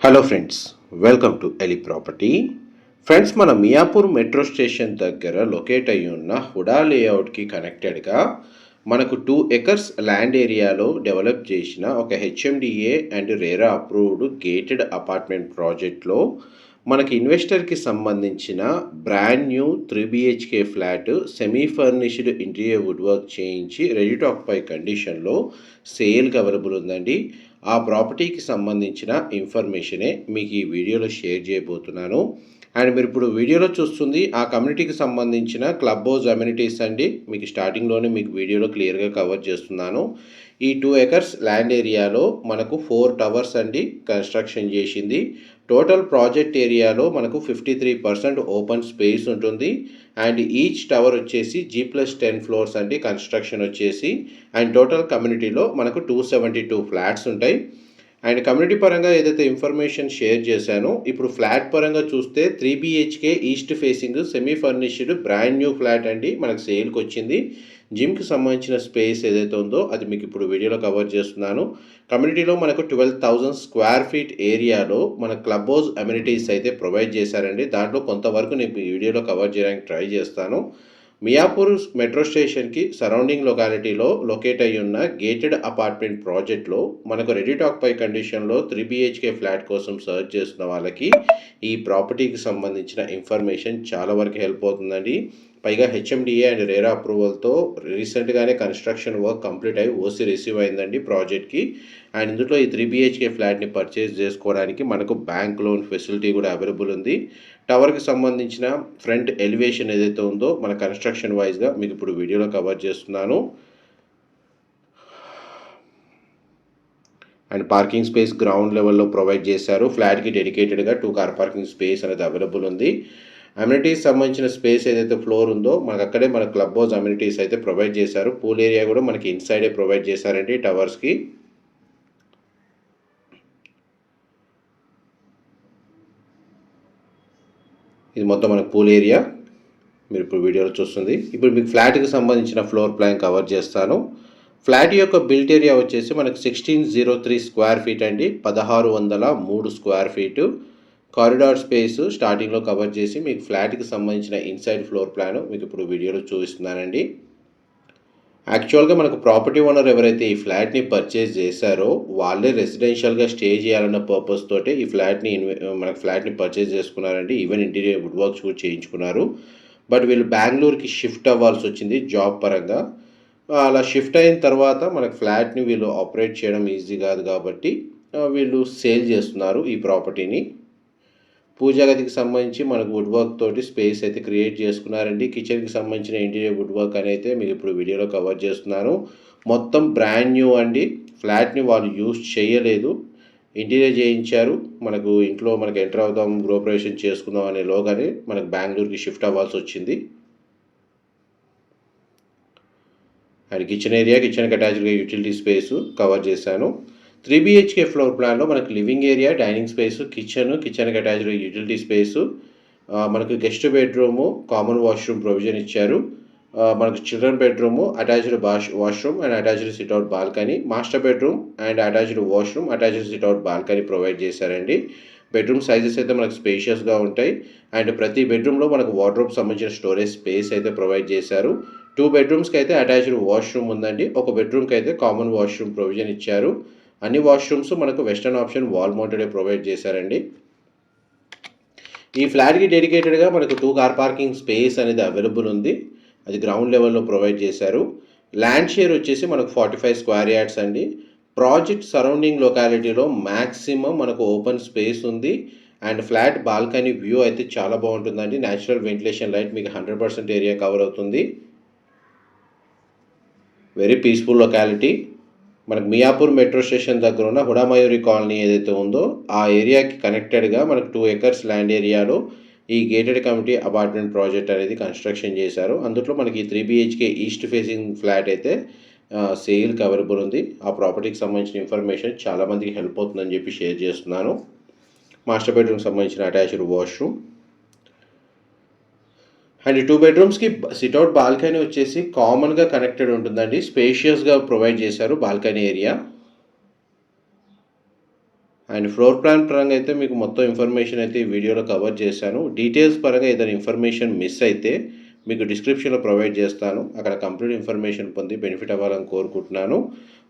Hello friends welcome to ఎలి property friends మన Miyapur metro station దగ్గర లొకేట్ అయి ఉన్న హుడా లేఅవుట్కి కనెక్టెడ్గా మనకు టూ ఎకర్స్ ల్యాండ్ ఏరియాలో డెవలప్ చేసిన ఒక HMDA and RERA approved gated apartment ప్రాజెక్ట్లో మనకి ఇన్వెస్టర్కి సంబంధించిన brand new three BHK flat semi furnished interior wood work చేయించి రెడీ టు ఆక్పై కండిషన్లో సేల్కి అవైలబుల్ ఉందండి. ఆ ప్రాపర్టీకి సంబంధించిన ఇన్ఫర్మేషనే మీకు ఈ వీడియోలో షేర్ చేయబోతున్నాను. అండ్ మీరు ఇప్పుడు వీడియోలో చూస్తుంది ఆ కమ్యూనిటీకి సంబంధించిన క్లబ్ హౌస్ అమ్యూనిటీస్ అండి. మీకు స్టార్టింగ్లోనే మీకు వీడియోలో క్లియర్గా కవర్ చేస్తున్నాను. ఈ టూ ఎకర్స్ ల్యాండ్ ఏరియాలో మనకు ఫోర్ టవర్స్ అండి కన్స్ట్రక్షన్ చేసింది. టోటల్ ప్రాజెక్ట్ ఏరియాలో మనకు fifty three percent open space ఉంటుంది. అండ్ ఈచ్ టవర్ వచ్చేసి జీ ప్లస్ టెన్ ఫ్లోర్స్ అండి కన్స్ట్రక్షన్ వచ్చేసి. అండ్ టోటల్ కమ్యూనిటీలో మనకు టూ సెవెంటీ టూ ఫ్లాట్స్ ఉంటాయి. అండ్ కమ్యూనిటీ పరంగా ఏదైతే ఇన్ఫర్మేషన్ షేర్ చేశానో ఇప్పుడు ఫ్లాట్ పరంగా చూస్తే three BHK east facing semi furnished brand new flat అండి. మనకు సేల్కి వచ్చింది. జిమ్కి సంబంధించిన స్పేస్ ఏదైతే ఉందో అది మీకు ఇప్పుడు వీడియోలో కవర్ చేస్తున్నాను. కమ్యూనిటీలో మనకు ట్వెల్వ్ థౌజండ్ స్క్వేర్ ఫీట్ ఏరియాలో మన క్లబ్ హౌస్ అమ్యూనిటీస్ అయితే ప్రొవైడ్ చేశారండి. దాంట్లో కొంతవరకు నేను ఈ వీడియోలో కవర్ చేయడానికి ట్రై చేస్తాను. మియాపూర్ మెట్రో స్టేషన్కి సరౌండింగ్ లొకాలిటీలో లొకేట్ అయి ఉన్న గేటెడ్ అపార్ట్మెంట్ ప్రాజెక్ట్లో మనకు రెడీటాక్ పై కండిషన్లో త్రీ బిహెచ్కే ఫ్లాట్ కోసం సర్చ్ చేస్తున్న వాళ్ళకి ఈ ప్రాపర్టీకి సంబంధించిన ఇన్ఫర్మేషన్ చాలా వరకు హెల్ప్ అవుతుందండి. పైగా హెచ్ఎండిఏ అండ్ రేరా అప్రూవల్తో రీసెంట్గానే కన్స్ట్రక్షన్ వర్క్ కంప్లీట్ అయ్యి ఓసీ రిసీవ్ అయిందండి ప్రాజెక్ట్కి. అండ్ ఇందులో ఈ త్రీ బిహెచ్కే ఫ్లాట్ని పర్చేజ్ చేసుకోవడానికి మనకు బ్యాంక్ లోన్ ఫెసిలిటీ కూడా అవైలబుల్ ఉంది. టవర్కి సంబంధించిన ఫ్రంట్ ఎలివేషన్ ఏదైతే ఉందో మన కన్స్ట్రక్షన్ వైజ్గా మీకు ఇప్పుడు వీడియోలో కవర్ చేస్తున్నాను. అండ్ పార్కింగ్ స్పేస్ గ్రౌండ్ లెవెల్లో ప్రొవైడ్ చేశారు. ఫ్లాట్కి డెడికేటెడ్గా టూ కార్ పార్కింగ్ స్పేస్ అనేది అవైలబుల్ ఉంది. అమ్యూనిటీస్ సంబంధించిన స్పేస్ ఏదైతే ఫ్లోర్ ఉందో మనకు అక్కడే మన క్లబ్ హౌస్ అమ్యూనిటీస్ అయితే ప్రొవైడ్ చేశారు. పూల్ ఏరియా కూడా మనకి ఇన్సైడే ప్రొవైడ్ చేశారండి టవర్స్కి ఇది మొత్తం మనకు పూల్ ఏరియా మీరు ఇప్పుడు వీడియోలో చూస్తుంది. ఇప్పుడు మీకు ఫ్లాట్కి సంబంధించిన ఫ్లోర్ ప్లాన్ కవర్ చేస్తాను. ఫ్లాట్ యొక్క బిల్ట్ ఏరియా వచ్చేసి మనకు sixteen zero three square feet అండి. పదహారు వందల మూడు స్క్వేర్ ఫీటు కారిడార్ స్పేస్ స్టార్టింగ్లో కవర్ చేసి మీకు ఫ్లాట్కి సంబంధించిన ఇన్సైడ్ ఫ్లోర్ ప్లాన్ మీకు ఇప్పుడు వీడియోలో చూపిస్తున్నానండి. యాక్చువల్గా మనకు ప్రాపర్టీ ఓనర్ ఎవరైతే ఈ ఫ్లాట్ని పర్చేజ్ చేశారో వాళ్ళే రెసిడెన్షియల్గా స్టే చేయాలన్న పర్పస్ తోటే ఈ ఫ్లాట్ని మనకు ఫ్లాట్ని పర్చేజ్ చేసుకున్నారండి. ఈవెన్ ఇంటీరియర్ వుడ్ వర్క్స్ కూడా చేయించుకున్నారు. బట్ వీళ్ళు బెంగళూరుకి షిఫ్ట్ అవ్వాల్సి వచ్చింది జాబ్ పరంగా. అలా షిఫ్ట్ అయిన తర్వాత మనకు ఫ్లాట్ని వీళ్ళు ఆపరేట్ చేయడం ఈజీ కాదు కాబట్టి వీళ్ళు సేల్ చేస్తున్నారు ఈ ప్రాపర్టీని పూజా గదికి సంబంధించి మనకు వుడ్ వర్క్ తోటి స్పేస్ అయితే క్రియేట్ చేసుకున్నారండి. కిచెన్కి సంబంధించిన ఇంటీరియర్ వుడ్ వర్క్ అని అయితే మీకు ఇప్పుడు వీడియోలో కవర్ చేస్తున్నాను. మొత్తం బ్రాండ్ న్యూ అండి. ఫ్లాట్ని వాళ్ళు యూజ్ చేయలేదు. ఇంటీరియర్ చేయించారు. మనకు ఇంట్లో మనకు ఎంటర్ అవుదాం గృహప్రవేశం చేసుకుందాం అనే లోగానే మనకు బెంగళూరుకి షిఫ్ట్ అవ్వాల్సి వచ్చింది. అండ్ కిచెన్ ఏరియా కిచెన్కి అటాచ్డ్గా యూటిలిటీ స్పేస్ కవర్ చేశాను. త్రీ బిహెచ్కే ఫ్లోర్ ప్లాన్లో మనకు living area dining space kitchen కిచెన్కి అటాచ్డ్ యూటిలిటీ స్పేసు మనకు guest bedroom common washroom provision ఇచ్చారు. మనకు children bedroom attached Bosch washroom and attached sit out balcony master bedroom and attached washroom attached sit out balcony provide చేశారండి. Bedroom sizes అయితే మనకు స్పేషియస్గా ఉంటాయి. And ప్రతి బెడ్రూమ్లో మనకు వార్డ్రోబ్ సంబంధించిన స్టోరేజ్ స్పేస్ అయితే ప్రొవైడ్ చేశారు. టూ బెడ్రూమ్స్కి అయితే అటాచ్డ్ వాష్రూమ్ ఉందండి. ఒక బెడ్రూమ్కి అయితే కామన్ వాష్రూమ్ ప్రొవిజన్ ఇచ్చారు. అన్ని వాష్రూమ్స్ మనకు వెస్టర్న్ ఆప్షన్ వాల్ మౌంటెడే ప్రొవైడ్ చేశారండి. ఈ ఫ్లాట్కి డెడికేటెడ్గా మనకు టూ కార్ పార్కింగ్ స్పేస్ అనేది అవైలబుల్ ఉంది. అది గ్రౌండ్ లెవెల్లో ప్రొవైడ్ చేశారు. ల్యాండ్ షేర్ వచ్చేసి మనకు ఫార్టీ ఫైవ్ స్క్వేర్ యార్డ్స్ అండి ప్రాజెక్ట్ సరౌండింగ్ లొకాలిటీలో మ్యాక్సిమం మనకు ఓపెన్ స్పేస్ ఉంది. అండ్ ఫ్లాట్ బాల్కనీ వ్యూ అయితే చాలా బాగుంటుందండి. న్యాచురల్ వెంటిలేషన్ లైట్ మీకు హండ్రెడ్ పర్సెంట్ ఏరియా కవర్ అవుతుంది. వెరీ పీస్ఫుల్ లొకాలిటీ మనకు మియాపూర్ మెట్రో స్టేషన్ దగ్గర ఉన్న హుడామయూరి కాలనీ ఏదైతే ఉందో ఆ ఏరియాకి కనెక్టెడ్గా మనకు టూ ఎకర్స్ ల్యాండ్ ఏరియాలో ఈ గేటెడ్ కమిటీ అపార్ట్మెంట్ ప్రాజెక్ట్ అనేది కన్స్ట్రక్షన్ చేశారు. అందులో మనకి three BHK east facing flat అయితే సేల్కి అవైలబుల్ ఉంది. ఆ ప్రాపర్టీకి సంబంధించిన ఇన్ఫర్మేషన్ చాలామందికి హెల్ప్ అవుతుందని చెప్పి షేర్ చేస్తున్నాను. మాస్టర్ బెడ్రూమ్కి సంబంధించిన అటాచ్డ్ వాష్రూమ్ అండ్ టూ బెడ్రూమ్స్కి సిట్అవుట్ బాల్కనీ వచ్చేసి కామన్గా కనెక్టెడ్ ఉంటుందండి. స్పేషియస్గా ప్రొవైడ్ చేశారు balcony area and floor plan పరంగా అయితే మీకు మొత్తం ఇన్ఫర్మేషన్ అయితే ఈ వీడియోలో కవర్ చేశాను. డీటెయిల్స్ పరంగా ఏదైనా ఇన్ఫర్మేషన్ మిస్ అయితే మీకు డిస్క్రిప్షన్లో ప్రొవైడ్ చేస్తాను. అక్కడ కంప్లీట్ ఇన్ఫర్మేషన్ పొంది బెనిఫిట్ అవ్వాలని కోరుకుంటున్నాను.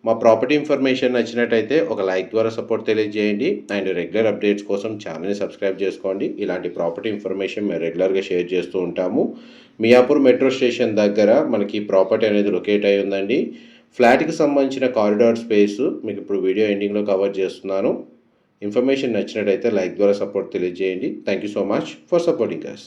మా ప్రాపర్టీ ఇన్ఫర్మేషన్ నచ్చినట్టయితే ఒక లైక్ ద్వారా సపోర్ట్ తెలియజేయండి. అండ్ రెగ్యులర్ అప్డేట్స్ కోసం ఛానల్ని సబ్స్క్రైబ్ చేసుకోండి. ఇలాంటి ప్రాపర్టీ ఇన్ఫర్మేషన్ మేము రెగ్యులర్గా షేర్ చేస్తూ ఉంటాము. మియాపూర్ మెట్రో స్టేషన్ దగ్గర మనకి ప్రాపర్టీ అనేది లొకేట్ అయి ఉందండి. ఫ్లాట్కి సంబంధించిన కారిడార్ స్పేస్ మీకు ఇప్పుడు వీడియో ఎండింగ్లో కవర్ చేస్తున్నాను. ఇన్ఫర్మేషన్ నచ్చినట్టయితే లైక్ ద్వారా సపోర్ట్ తెలియజేయండి. Thank you so much for supporting us